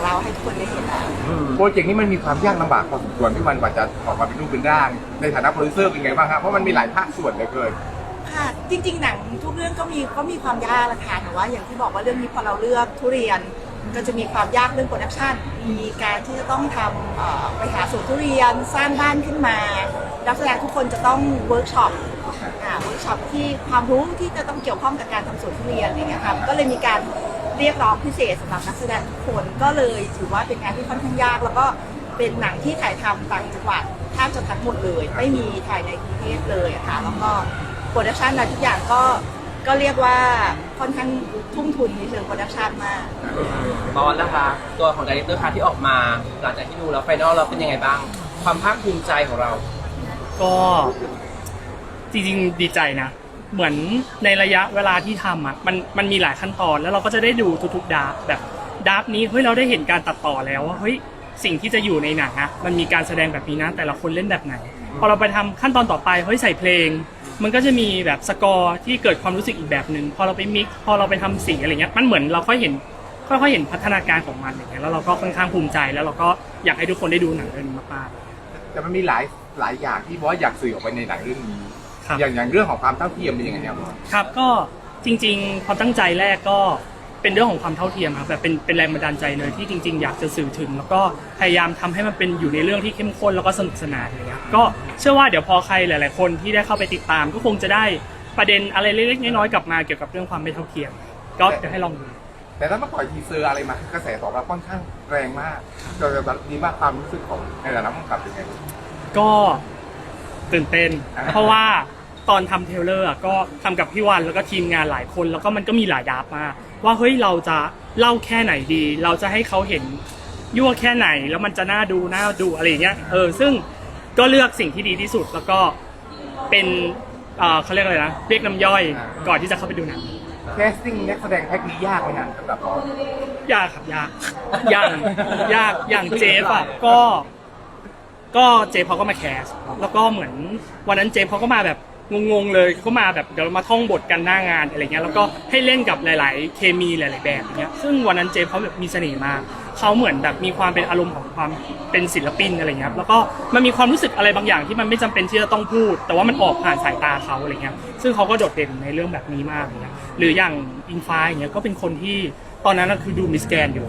ของเราให้ทุกคนได้เห็นแล้ว โปรเจกต์นี้มันมีความยากลำบากพอสมควรที่มันกว่าจะออกมาเป็นรูปเป็นร่าง ในฐานะโปรดิวเซอร์เป็นไงบ้างครับเพราะมันมีหลายภาคส่วนเหลือเกิน ค่ะจริงๆหนังทุกเรื่องก็มีก็มีความยากแหละค่ะแต่ว่าอย่างที่บอกว่าเรื่องนี้พอเราเลือกทุเรียนก็จะมีความยากเรื่องโปรดักชันมีการที่จะต้องทำเอ่อไปหาสวนทุเรียนสร้างบ้านขึ้นมานักแสดงทุกคนจะต้องเวิร์กช็อปอ่าเวิร์กช็อปที่ความรู้ที่จะต้องเกี่ยวข้องกับการทำสวนทุเรียนอะไรเงี้ยค่ะก็เลยมีการ เรียกร้องพิเศษสำหรับนักแสดงทุกคนก็เลยถือว่าเป็นงานที่ค่อนข้างยาก แล้วก็เป็นหนังที่ถ่ายทำต่างจังหวัดแทบจะทั้งหมดเลย ไม่มีถ่ายในกรุงเทพเลยอะค่ะแล้วก็โปรดักชันอะไรทุกอย่างก็ก็เรียกว่าค่อนข้างทุ่มทุนในเชิงโปรดักชันมากบอลนะคะตัวของดีเรคเตอร์ค่ะที่ออกมาหลังจากที่ดูแล้วไฟนอลเราเป็นยังไงบ้าง ความภาคภูมิใจของเรา ก็จริงๆดีใจนะ เหมือนในระยะเวลาที่ทำอะมันมันมีหลายขั้นตอนแล้วเราก็จะได้ดูทุกๆดาร์ฟแบบดาร์ฟนี้เฮ้ยเราได้เห็นการตัดต่อแล้วว่าเฮ้ยสิ่งที่จะอยู่ในหนังอะมันมีการแสดงแบบนี้นะแต่ละคนเล่นแบบไหน พอเราไปทำขั้นตอนต่อไปเฮ้ยใส่เพลง มันก็จะมีแบบสกอร์ที่เกิดความรู้สึกอีกแบบหนึ่งพอเราไปมิกซ์พอเราไปทำสีอะไรเงี้ยมันเหมือนเราค่อยเห็นค่อยๆเห็นพัฒนาการของมันอย่างเงี้ยแล้วเราก็ค่อนข้างภูมิใจแล้วเราก็อยากให้ทุกคนได้ดูหนังเรื่องนี้มากๆแต่มันมีหลายหลายอย่างที่บอสอยากสื่อออกไปในหนังเรื่องนี้ ครับ อย่างอย่างเรื่องของความเท่าเทียมเป็นยังไงครับบอสครับก็จริงๆ ความตั้งใจแรกก็เป็นเรื่องของความเท่าเทียมครับแบบเป็นเป็นแรงบันดาลใจเลยที่จริงๆ อยากจะสื่อถึง แล้วก็พยายามทำให้มันเป็นอยู่ในเรื่องที่เข้มข้นแล้วก็สนุกสนานอะไรเงี้ยก็เชื่อว่าเดี๋ยวพอใครหลาย ๆ คนที่ได้เข้าไปติดตาม ก็คงจะได้ประเด็นอะไรเล็กๆน้อยๆกลับมาเกี่ยวกับเรื่องความไม่เท่าเทียม ก็เดี๋ยวให้ลองดู แต่ถ้ามาปล่อยทีเซอร์อะไรมากระแสตอบรับค่อนข้างแรงมากเราจะดีมากความรู้สึกของในฐานะผู้กำกับเป็นไง ก็ตื่นเต้น อ่า เพราะว่า ตอนทำเทรลเลอร์อะก็ทำกับพี่วันแล้วก็ทีมงานหลายคน แล้วก็มันก็มีหลายดราฟต์มากว่าเฮ้ยเราจะเล่าแค่ไหนดี เราจะให้เขาเห็นยั่วแค่ไหนแล้วมันจะน่าดูน่าดูอะไรอย่างเงี้ยเออซึ่งก็เลือกสิ่งที่ดีที่สุดแล้วก็เป็นเอ่อเขาเรียกอะไรนะเรียกน้ำย่อยก่อนที่จะเข้าไปดูหนัง แคสติ้งนักแสดงแพ็กนี้ยากไหมฮะสำหรับบอสยากครับยาก อย่างยากอย่างเจฟอะก็ ก็เจฟเขาก็มาแคสแล้วก็เหมือนวันนั้นเจฟเขาก็มาแบบ งงๆเลยเขามาแบบเดี๋ยวเรามาท่องบทกันหน้างานอะไรเงี้ยแล้วก็ให้เล่นกับหลาย ๆ เคมีหลาย ๆ แบบอย่างเงี้ยซึ่งวันนั้นเจฟเขาแบบมีเสน่ห์มากเขาเหมือนแบบมีความเป็นอารมณ์ของความเป็นศิลปินอะไรเงี้ยครับแล้วก็มันมีความรู้สึกอะไรบางอย่างที่มันไม่จำเป็นที่จะต้องพูด แต่ว่ามันออกผ่านสายตาเขาอะไรเงี้ยซึ่งเขาก็โดดเด่นในเรื่องแบบนี้มากเลยนะหรืออย่างอิงฟ้าอย่างเงี้ยก็เป็นคนที่ตอนนั้นน่ะคือดูมิสแกนอยู่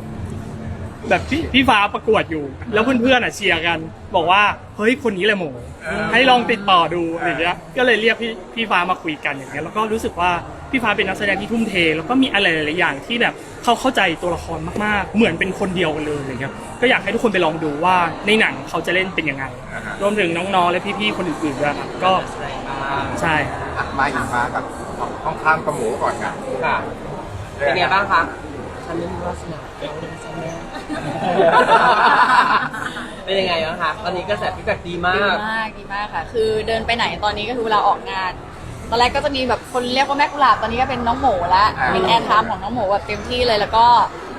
แบบพี่พี่ฟ้าประกวดอยู่ แล้วเพื่อนๆอะเชียร์กัน บอกว่าเฮ้ยคนนี้แหละโหมให้ลองติดต่อดูอะไรอย่างเงี้ยก็เลยเรียกพี่พี่ฟ้ามาคุยกันอย่างเงี้ยแล้วก็รู้สึกว่าพี่ฟ้าเป็นนักแสดงที่ทุ่มเท แล้วก็มีอะไรหลายๆอย่างที่แบบเขาเข้าใจตัวละครมากๆ เหมือนเป็นคนเดียวกันเลยอะไรเงี้ยก็อยากให้ทุกคนไปลองดูว่าในหนังเขาจะเล่นเป็นยังไงรวมถึงน้องๆและพี่ๆคนอื่นๆด้วยครับก็ใช่อะมาอีกมากับห้องข้ามกระหมูก่อนกันค่ะเป็นไงบ้างคะฉันไม่มีวาสนาเราเล่นฉันแม่ เป็นยังไงบ้างคะตอนนี้กระแสฟีดแบ็กดีมาดีก มากดีมากค่ะ คือเดินไปไหนตอนนี้ก็คือเวลาออกงาน ตอนแรกก็จะมีแบบคนเรียกว่าแม่กุหลาบตอนนี้ก็เป็นน้องหมูละเป็นแอร์ไทม์ของน้องหมูแบบเต็มที่เลยแล้วก็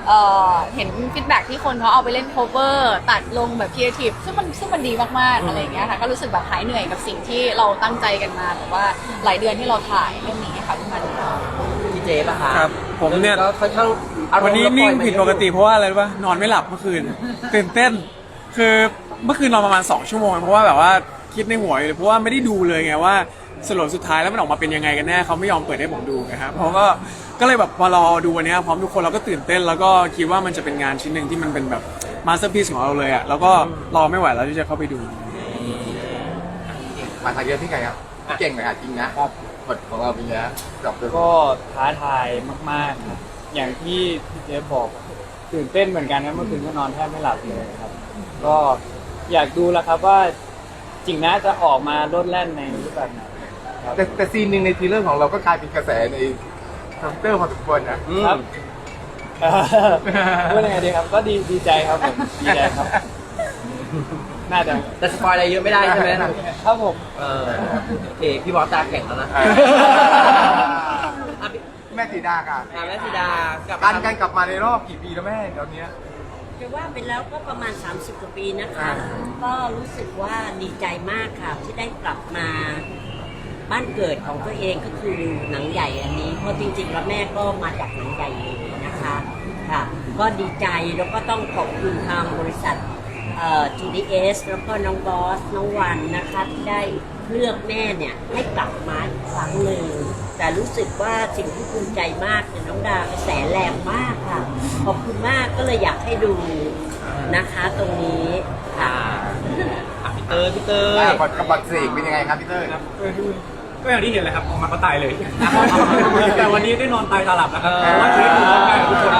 เอ่อเห็นฟีดแบ็กที่คนเขาเอาไปเล่น cover ตัดลงแบบครีเอทีฟซึ่งมันซึ่งมันดีมากๆอะไรอย่างเงี้ยค่ะ ก็รู้สึกแบบหายเหนื่อยกับสิ่งที่เราตั้งใจกันมาแบบว่าหลายเดือนที่เราถ่ายเรื่องนี้ค่ะทุกคนพี่เจป่ะคะครับผมเนี่ย ก็ค่อนข้าง อารมณ์วันนี้เราปล่นิ่อยงมาผิดปกติเพราะว่าอะไรรู้ป่ะนอนไม่หลับเมื่อคืนตื่นเต้น คือเมื่อคืนนอนประมาณ 2 ชั่วโมง เพราะว่าแบบว่าคิดในหัวอยู่เลยเพราะว่าไม่ได้ดูเลยไงว่าสรุปสุดท้ายแล้วมันออกมาเป็นยังไงกันแน่เขาไม่ยอมเปิดให้ผมดูนะครับเพราะก็ก็เลยแบบพอรอดูวันเนี้ยพร้อมทุกคนเราก็ตื่นเต้น แล้วก็คิดว่ามันจะเป็นงานชิ้นหนึ่งที่มันเป็นแบบมาสเตอร์พีซของเราเลยอะแล้วก็รอไม่ไหวแล้วที่จะเข้าไปดู มาทางเดียวที่ไงครับเก่งเลยอะจริงนะบทของเราเป็นไงฮะกับตัวก็ท้าทายมากๆครับ อย่างที่พี่เจฟบอกตื่นเต้นเหมือนกันนะเมื่อคืนก็นอนแทบไม่หลับเลยครับ ก็อยากดูแล้วครับว่าจริงนะจะออกมาโลดแล่นในรูปแบบไหนครับแต่แต่ซีนหนึ่งในทีเลอร์ของเราก็กลายเป็นกระแสในทวิตเตอร์พอสมควรนะอืมครับเอ่อพูดยังไงดีครับ ก็ดีดีใจครับผมดีใจครับ น่าจะแต่สปอยอะไรเยอะไม่ได้ใช่ไหมครับผม เออโอเค พี่บอสตาแข็งแล้วนะเอออะพี่ แม่สีดาค่ะอะแม่ธิดากลับการมาการกลับมาในรอบกี่ปีแล้วแม่ตอนเนี้ย จะว่าไปแล้วก็ประมาณ 30กว่าปีนะคะ อ่า ก็รู้สึกว่าดีใจมากค่ะ ที่ได้กลับมาบ้านเกิดของตัวเองก็คือหนังใหญ่อันนี้ เพราะจริงๆแล้วแม่ก็มาจากหนังใหญ่เลยนะคะค่ะ ก็ดีใจแล้วก็ต้องขอบคุณทางบริษัทเอ่อ GDS แล้วก็น้องบอส น้องวันนะคะที่ได้เลือกแม่เนี่ยให้กลับมาอีกครั้งหนึ่ง แต่รู้สึกว่าสิ่งที่ภูมิใจมากเนี่ยน้องดากระแสแรงมากค่ะ ขอบคุณมากก็เลยอยากให้ดูนะคะตรงนี้ค่ะอะพี่เตอร์พี่เตอร์อ่าบทกับบทเสกเป็นยังไงครับพี่เต้ยก็อย่างที่เห็นเลยครับออกมาก็ตายเลย แต่วันนี้ได้นอนตายตาหลับนะครับเพราะว่าเทปดูพร้อมกันกับทุกคน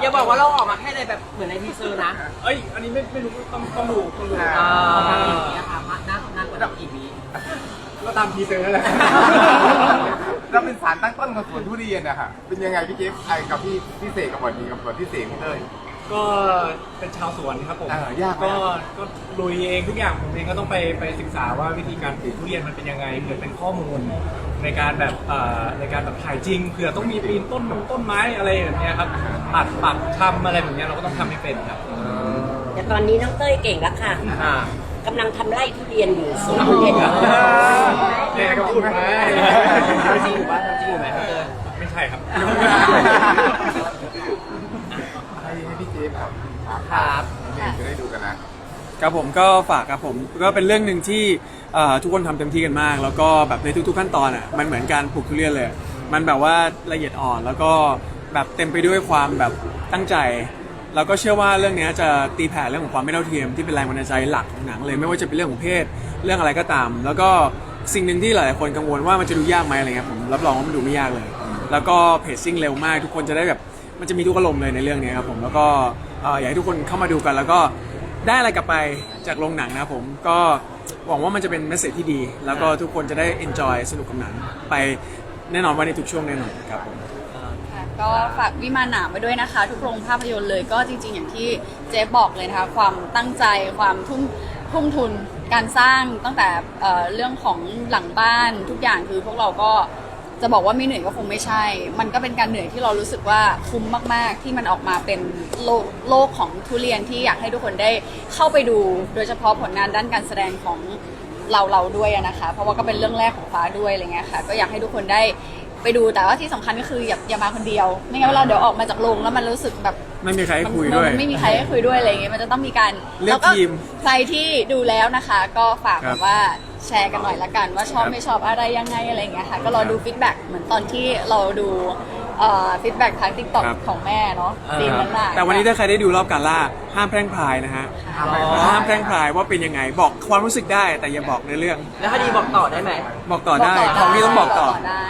อย่าบอกว่าเราออกมาแค่ในแบบเหมือนในทีเซอร์นะ เอ้ย อันนี้ไม่ไม่รู้ต้องต้องดูต้องดู ตามทีเซอร์นั่นแหละ เราเป็นสารตั้งต้นของสวนทุเรียนนะฮะเป็นยังไงพี่เจฟไอ้กับพี่พี่เสกกับบทนี้กับบทพี่เสกพี่เต้ย ก็เป็นชาวสวนครับผมอ่ายากไหม ก็ก็ลุยเองทุกอย่างผมเองก็ต้องไปไปศึกษาว่าวิธีการปลูกทุเรียนมันเป็นยังไงเผื่อเป็นข้อมูลในการแบบเอ่อในการแบบถ่ายจริงเผื่อต้องมีปีนต้นต้นไม้อะไรแบบเนี้ยครับตัดปักทำอะไรแบบเนี้ยเราก็ต้องทำให้เป็นครับแต่ตอนนี้น้องเต้ยเก่งแล้วค่ะ อ่า กำลังทำไร่ทุเรียนอยู่สวนทุเรียนอยู่แม่ก็พูดไปทำจริงอยู่ปะทำจริงอยู่ไหมพี่เตอร์ไม่ใช่ครับให้พี่เจฟครับครับจะได้ดูกันนะครับผมก็ฝากครับผมก็เป็นเรื่องหนึ่งที่ทุกคนทำเต็มที่กันมาก แล้วก็แบบในทุก ๆ ขั้นตอนอะมันเหมือนการปลูกทุเรียนเลย มันแบบว่าละเอียดอ่อนแล้วก็แบบเต็มไปด้วยความแบบตั้งใจ แล้วก็เชื่อว่าเรื่องนี้จะตีแผ่เรื่องของความไม่เท่าเทียมที่เป็นแรงบันดาลใจหลักของหนังเลยไม่ว่าจะเป็นเรื่องของเพศเรื่องอะไรก็ตาม แล้วก็สิ่งหนึ่งที่หลายๆคนกังวลว่ามันจะดูยากไหมอะไรเงี้ยผมรับรองว่ามันดูไม่ยากเลย แล้วก็เพจซิ่งเร็วมากทุกคนจะได้แบบมันจะมีทุกอารมณ์เลยในเรื่องนี้ครับผมแล้วก็ออยากให้ทุกคนเข้ามาดูกัน แล้วก็ได้อะไรกลับไปจากโรงหนังนะครับผมก็หวังว่ามันจะเป็นเมสเซจที่ดี แล้วก็ทุกคนจะได้ enjoy สนุกกับหนังไปแน่นอนว่าในทุกช่วงแน่นอนครับผม ก็ฝากวิมานหนามไว้ด้วยนะคะ ทุกโรงภาพยนตร์เลยก็จริง ๆ อย่างที่เจ๊บอกเลยนะคะ ความตั้งใจความทุ่มทุ่มทุนการสร้างตั้งแต่เอ่อเรื่องของหลังบ้านทุกอย่างคือพวกเราก็จะบอกว่าไม่เหนื่อยก็คงไม่ใช่ มันก็เป็นการเหนื่อยที่เรารู้สึกว่าคุ้มมาก ๆ ที่มันออกมาเป็นโลกโลกของทุเรียนที่อยากให้ทุกคนได้เข้าไปดู โดยเฉพาะผลงานด้านการแสดงของเราเราด้วยอะนะคะ เพราะว่าก็เป็นเรื่องแรกของฟ้าด้วยอะไรเงี้ยค่ะ ก็อยากให้ทุกคนได้ ไปดูแต่ว่าที่สำคัญก็คืออย่าอย่ามาคนเดียว ไม่งั้นเวลาเดี๋ยวออกมาจากโรงแล้วมันรู้สึกแบบ ไม่มีใครให้คุยด้วย มันไม่มีใครให้คุยด้วยอะไรเงี้ยมันจะต้องมีการเลือกแล้วก็ทีมใครที่ดูแล้วนะคะ ก็ฝากครับแบบว่าแชร์กันหน่อยละกัน ว่าชอบครับไม่ชอบอะไรยังไงอะไรเงี้ยค่ะ ก็รอดูฟีดแบ็กเหมือนตอนที่เราดู ฟีดแบ็กทางทิกตอกครับ ของแม่เนาะซีนนั้นน่ะแต่วันนี้ถ้าใครได้ดูรอบการล่าห้ามแพร่งพรายนะฮะค่ะห้ามแพร่งพรายว่าเป็นยังไงบอกความรู้สึกได้แต่อย่าบอกในเรื่องแล้วคดีบอกต่อได้ไหมบอกต่อได้ของที่ต้องบอกต่อ ได้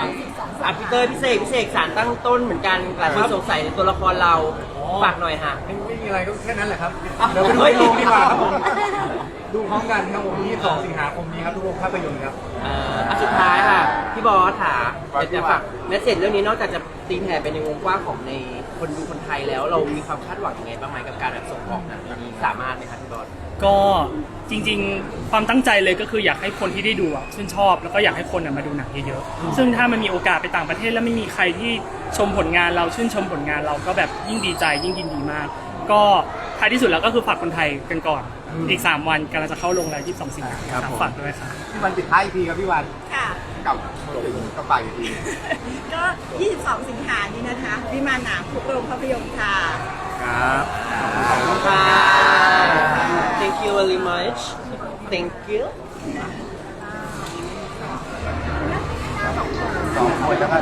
อะพี่เตอร์พี่เสกพี่เสกสารตั้งต้นเหมือนกันหลายคนสงสัยในตัวละครเราฝากหน่อยฮะไม่ไม่มีอะไรก็แค่นั้นแหละครับอะเดี๋ยวไปดูเฮ้ยในโรงดีกว่าครับผม ดูพร้อมกันครับผม22สิงหาคมนี้ครับทุกโรงภาพยนตร์ครับ เอ่ออะสุดท้ายค่ะ พี่บอสค่ะบอสจะฝากเมสเซจเรื่องนี้นอกจากจะตีแผ่ไปในวงกว้างของในคนดูคนไทยแล้วเรามีความคาดหวังยังไงบ้างไหมกับการแบบส่งออกหนังนี้สามารถไหมครับพี่บอส ก็จริงๆ ความตั้งใจเลยก็คืออยากให้คนที่ได้ดูอะชื่นชอบ แล้วก็อยากให้คนอะมาดูหนังเยอะๆ ซึ่งถ้ามันมีโอกาสไปต่างประเทศแล้วไม่มีใครที่ชมผลงานเราชื่นชมผลงานเราก็แบบยิ่งดีใจยิ่งยินดีมาก ก็ท้ายที่สุดแล้วก็คือฝากคนไทยกันก่อน อีก 3 วันกำลังจะเข้าลงแล้ว22 สิงหาคครับมผม ฝากด้วยครับพี่วันปิดท้ายอีกทีครับพี่วันค่ะ กับกับปากอีกที ก็ 22 สิงหานี้นะคะ วิมานหนามทุกโรงภาพยนตร์ค่ะ ครับขอบคุณค่ะ thank you very much thank you สองคนแล้วก็